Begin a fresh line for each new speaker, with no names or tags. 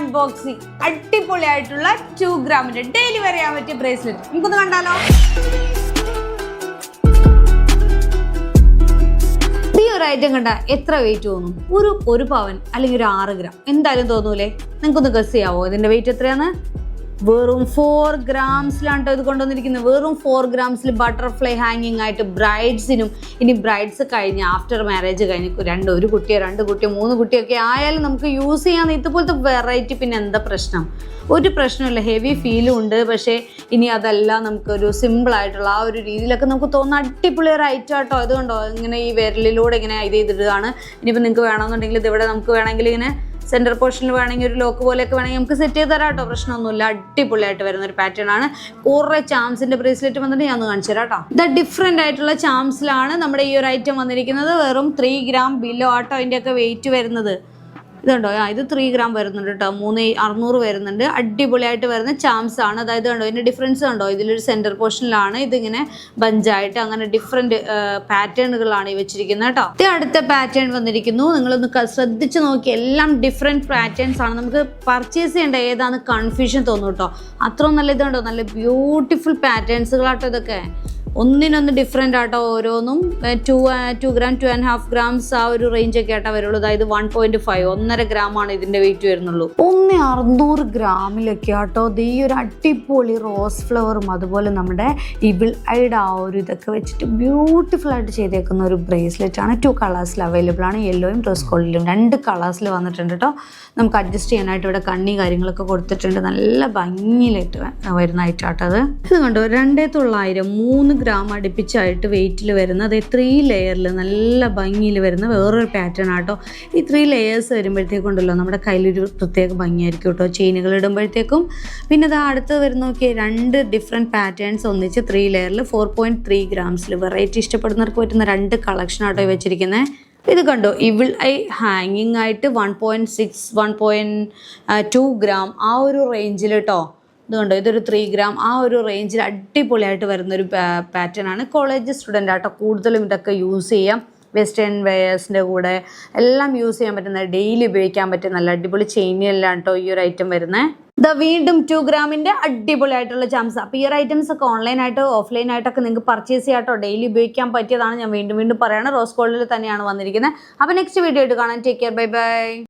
Unboxing അടിപൊളിയായിട്ടുള്ള to ഗ്രാമിന്റെ delivery ചെയ്യാൻ പറ്റിയ ബ്രേസ്ലെറ്റ് നമുക്കൊന്ന് കണ്ടാലോ? ഒരു ഐറ്റം കണ്ട എത്ര വെയിറ്റ് തോന്നും? ഒരു ഒരു പവൻ അല്ലെങ്കിൽ ഒരു ആറ് ഗ്രാം എന്തായാലും തോന്നൂലേ? നിങ്ങൾക്കൊന്ന് ഗസ് ചെയ്യാവോ? ഇതിന്റെ വെയിറ്റ് എത്രയാണ്? വെറും ഫോർ ഗ്രാംസിലാണ് ഇത് കൊണ്ടുവന്നിരിക്കുന്നത്. വെറും ഫോർ ഗ്രാംസിൽ ബട്ടർഫ്ലൈ ഹാങ്ങിങ് ആയിട്ട് ബ്രൈഡ്സിനും ഇനി ബ്രൈഡ്സ് കഴിഞ്ഞ് ആഫ്റ്റർ മാരേജ് കഴിഞ്ഞ് രണ്ട് ഒരു കുട്ടിയോ രണ്ട് കുട്ടിയോ മൂന്ന് കുട്ടിയൊക്കെ ആയാലും നമുക്ക് യൂസ് ചെയ്യാൻ ഇതുപോലത്തെ വെറൈറ്റി പിന്നെ എന്താ പ്രശ്നം? ഒരു പ്രശ്നമില്ല. ഹെവി ഫീലും ഉണ്ട്. പക്ഷേ ഇനി അതല്ല നമുക്കൊരു സിമ്പിളായിട്ടുള്ള ആ ഒരു രീതിയിലൊക്കെ നമുക്ക് തോന്നുന്ന അടിപൊളി ഒരു ഐറ്റം ആട്ടോ. അതുകൊണ്ടോ? ഇങ്ങനെ ഈ വിരലിലൂടെ ഇങ്ങനെ ഇത് ചെയ്തിടുകയാണ്. ഇനിയിപ്പോൾ നിങ്ങൾക്ക് വേണമെന്നുണ്ടെങ്കിൽ ഇതിവിടെ നമുക്ക് വേണമെങ്കിൽ ഇങ്ങനെ സെന്റർ പോർഷനിൽ വേണമെങ്കിൽ ഒരു ലോക്ക് പോലെയൊക്കെ വേണമെങ്കിൽ നമുക്ക് സെറ്റ് ചെയ്ത് തരാം കേട്ടോ പ്രശ്നമൊന്നുമില്ല. അടിപൊളിയായിട്ട് വരുന്ന ഒരു പാറ്റേൺ ആണ്. കുറേ ചാംസിന്റെ ബ്രേസ്ലെറ്റ് വന്നിട്ട് ഞാൻ ഒന്ന് കാണിച്ചു തരാം കേട്ടോ ഇത് ഡിഫറെന്റ് ആയിട്ടുള്ള ചാംസിലാണ് നമ്മുടെ ഈ ഒരു ഐറ്റം വന്നിരിക്കുന്നത്. വെറും ത്രീ ഗ്രാം ബിലോ ആട്ടോ അതിന്റെയൊക്കെ വെയിറ്റ് വരുന്നത്. ഇതുണ്ടോ? ഇത് ത്രീ ഗ്രാം വരുന്നുണ്ട് കേട്ടോ മൂന്ന് അറുന്നൂറ് വരുന്നുണ്ട്. അടിപൊളിയായിട്ട് വരുന്ന ചാംസ് ആണ്. അതായത് കണ്ടോ ഇതിന്റെ ഡിഫറൻസ് കണ്ടോ? ഇതിലൊരു സെന്റർ പോർഷനിലാണ് ഇതിങ്ങനെ ബഞ്ചായിട്ട് അങ്ങനെ ഡിഫറെന്റ് പാറ്റേണുകളാണ് ഈ വെച്ചിരിക്കുന്നത് കേട്ടോ ഇത് അടുത്ത പാറ്റേൺ വന്നിരിക്കുന്നു. നിങ്ങളൊന്ന് ശ്രദ്ധിച്ച് നോക്കി. എല്ലാം ഡിഫറെന്റ് പാറ്റേൺസ് ആണ്. നമുക്ക് പർച്ചേസ് ചെയ്യേണ്ട ഏതാണ് കൺഫ്യൂഷൻ തോന്നും കേട്ടോ അത്രയും നല്ല ഇതുണ്ടോ? നല്ല ബ്യൂട്ടിഫുൾ പാറ്റേൺസുകളാട്ടോ ഇതൊക്കെ. ഒന്നിനൊന്ന് ഡിഫറെന്റ് ആട്ടോ ഓരോന്നും. Two two gram two and half grams ആ ഒരു റേഞ്ച് ഒക്കെ ആയിട്ടാ വരുള്ളൂ. അതായത് വൺ പോയിന്റ് ഫൈവ് ഒന്നര ഗ്രാം ആണ് ഇതിന്റെ വെയിറ്റ് വരുന്നുള്ളൂ. ഒന്ന് അറുന്നൂറ് ഗ്രാമിലൊക്കെ ആട്ടോ. ഈ ഒരു അടിപൊളി റോസ് ഫ്ലവറും അതുപോലെ നമ്മുടെ ഇബിൾ ഐഡ് ആ ഒരു ഇതൊക്കെ വെച്ചിട്ട് ബ്യൂട്ടിഫുൾ ആയിട്ട് ചെയ്തേക്കുന്ന ഒരു ബ്രേസ്ലെറ്റ് ആണ്. ടു കളേഴ്സിൽ അവൈലബിൾ ആണ്. യെല്ലോയും റോസ് ഗോൾഡിലും രണ്ട് കളേഴ്സിൽ വന്നിട്ടുണ്ട് കേട്ടോ നമുക്ക് അഡ്ജസ്റ്റ് ചെയ്യാനായിട്ട് ഇവിടെ കണ്ണി കാര്യങ്ങളൊക്കെ കൊടുത്തിട്ടുണ്ട്. നല്ല ഭംഗിയിലായിട്ട് വ- വരുന്ന ഐറ്റാട്ടോ അത്. ഇത് കണ്ടോ? രണ്ടേ തൊള്ളായിരം മൂന്ന് ഗ്രാം അടുപ്പിച്ചായിട്ട് വെയിറ്റിൽ വരുന്ന അതേ ത്രീ ലെയറിൽ നല്ല ഭംഗിയിൽ വരുന്ന വേറൊരു പാറ്റേൺ ആട്ടോ. ഈ ത്രീ ലെയേഴ്സ് വരുമ്പോഴത്തേക്കുണ്ടല്ലോ നമ്മുടെ കയ്യിലൊരു പ്രത്യേക ഭംഗിയായിരിക്കും കേട്ടോ ചെയിനുകൾ ഇടുമ്പോഴത്തേക്കും പിന്നെ അത് അടുത്ത് വരുന്ന നോക്കിയാൽ രണ്ട് ഡിഫറെന്റ് പാറ്റേൺസ് ഒന്നിച്ച് ത്രീ ലെയറിൽ ഫോർ പോയിന്റ് ത്രീ ഗ്രാംസിൽ വെറൈറ്റി ഇഷ്ടപ്പെടുന്നവർക്ക് പറ്റുന്ന രണ്ട് കളക്ഷൻ ആട്ടോ വെച്ചിരിക്കുന്നത് ഇത് കണ്ടോ ഇവിൾ ഐ ഹാങ്ങിങ് ആയിട്ട് one point six one point two gram ആ ഒരു റേഞ്ചിൽ കേട്ടോ ഇത് കണ്ടോ ഇതൊരു ത്രീ ഗ്രാം ആ ഒരു റേഞ്ചിൽ അടിപൊളിയായിട്ട് വരുന്നൊരു പാറ്റേൺ ആണ്. കോളേജ് സ്റ്റുഡന്റ് ആട്ടോ കൂടുതലും ഇതൊക്കെ യൂസ് ചെയ്യാം. വെസ്റ്റേൺ വെയേഴ്സിന്റെ കൂടെ എല്ലാം യൂസ് ചെയ്യാൻ പറ്റുന്ന ഡെയിലി ഉപയോഗിക്കാൻ പറ്റുന്ന നല്ല അടിപൊളി ചെയിനിയെല്ലാം കേട്ടോ ഈ ഒരു ഐറ്റം വരുന്നത് ദ വീണ്ടും ടു ഗ്രാമിന്റെ അടിപൊളിയായിട്ടുള്ള ചാംസ് അപ്പോൾ ഈ ഒരു ഐറ്റംസ് ഒക്കെ ഓൺലൈനായിട്ട് ഓഫ്ലൈൻ ആയിട്ടൊക്കെ നിങ്ങൾക്ക് പർച്ചേസ് ചെയ്യാട്ടോ ഡെയിലി ഉപയോഗിക്കാൻ പറ്റിയതാണ് ഞാൻ വീണ്ടും വീണ്ടും പറയുന്നത് റോസ് ഗോൾഡിൽ തന്നെയാണ് വന്നിരിക്കുന്നത് അപ്പോൾ നെക്സ്റ്റ് വീഡിയോ ആയിട്ട് കാണാൻ ടേക്ക് കെയർ ബൈ ബൈ